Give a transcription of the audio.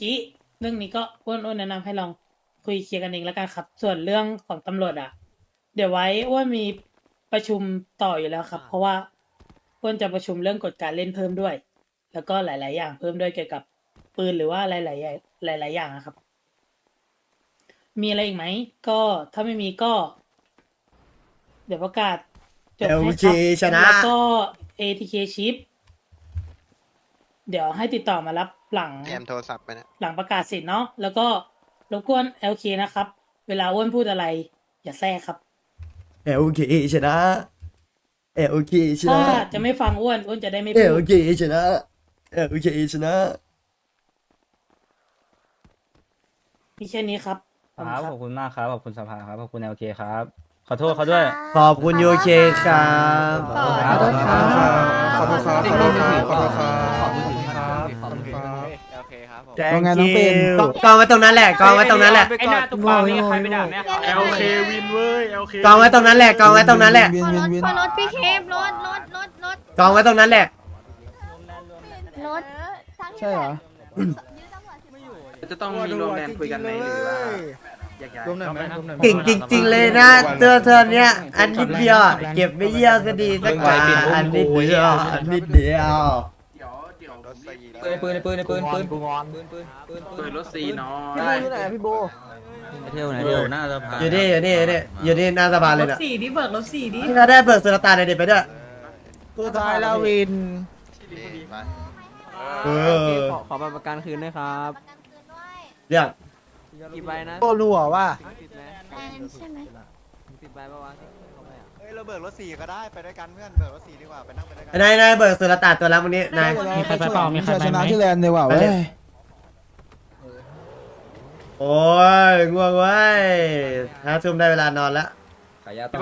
กี้ เรื่องนี้ก็อ้วนอ้วนแนะนำให้ลองคุยเคลียร์กันเองแล้วกันครับ ส่วนเรื่องของตำรวจอะ เดี๋ยวไว้อ้วนมีประชุมต่ออยู่แล้วครับ เพราะว่าอ้วนจะประชุมเรื่องกฎการเล่นเพิ่มด้วย แล้วก็หลาย ๆ อย่างเพิ่มด้วยเกี่ยวกับปืนหรือว่าหลายๆอย่างหลาย ๆ อย่างอะครับ มีอะไรอีกไหมก็ถ้าไม่มีก็ เดี๋ยวประกาศจบให้ LG ครับชนะ แล้วก็ ATK chip เดี๋ยวให้ติดต่อมารับหลังแอมโทรศัพท์ไปนะหลังประกาศเสร็จเนาะแล้วก็รบกวน LK นะครับ เวลาอ้วนพูดอะไร อย่าแทรกครับเอลเคชนะเอลเคชถ้านะจะไม่ฟังอ้วนอ้วนจะได้ไม่เอพูลดเคชนะเอลเคชนะ มีแค่นี้ครับขอบคคุณรับ ครัขบอบคุณมากครับ ขอบคุณสภาครับ ขอบคุณเอลเคครับ ขอโทษเขาด้วย ขอบคุณยูเคครับ ขอบคุณครับ ขอบคุณครับ ขอบคุณครับ ขอบคุณครับขอบคุณครับขอบคุณครับโอ เคครับผม ว่าไงน้องเป็นกองกองไว้ตรงนั้นแหละกองไว้ตรงนั้นแหละไอ้หน้าตุ๊กตานี่ใครไม่ด่าแม่เขาเอลเควินเว้ยเอลเคกองไว้ตรงนั้นแหละกองไว้ตรงนั้นแหละวินขอวิรนถวิน ขอรถพี่เคฟรถรถรถรถกองไว้ตรงนั้นแหละ รถใช่เหรอ จะต้องมีรวมแรงคุยกันไหมหรือว่าแยกย้ายรวมหน่อยไหมรวมหน่อยไหม เก่งจริงๆเลยนะตัวเธอเนี้ยอันนิดเดียวอะเก็บไม่เยี่ยวก็ดีสักกว่าอันนิดเดียวอันนิดเดียวเดี๋ยวเดี๋ยว รถสี่ปืนปืนปืนปืนปืนปืนงอนปืนปืนปืนเปิดรถซีเนาะพี่โบอยู่ไหนอะพี่โบเที่ยวไหนเที่ยวหน้าสภาอยู่นี่อยู่นี่อยู่นี่อยู่นี่หน้าสบานเลยรถนะสี่ดิเบิกรถสี่ดิที่เขาได้เบิกสุลต่านในเด็ดไปด้วยสุดท้ายแล้ววินไปเออขอขอบัตรประกันคืนด้วยครับเรื่องกี่ใบนะโดนหัวว่ะติดไหมแฟนใช่ไหม ติดใบปะวะเขาไม่อะเฮ้ยเราเบิกรถสี่ก็ได้ไปด้วยกันเพื่อนเบิกรถสี่ดีกว่าไปนั่งไปด้วยกันนายนายเบิกสุลต่านตัวแล้ววันนี้นายมีใครไปเปล่ามีใครชนะที่แลนด์ดีกว่าไปเว้เลยยโอ้ยง่วงเว้ยห้าทุ่มได้เวลานอนแล้ว ขายยาต่อ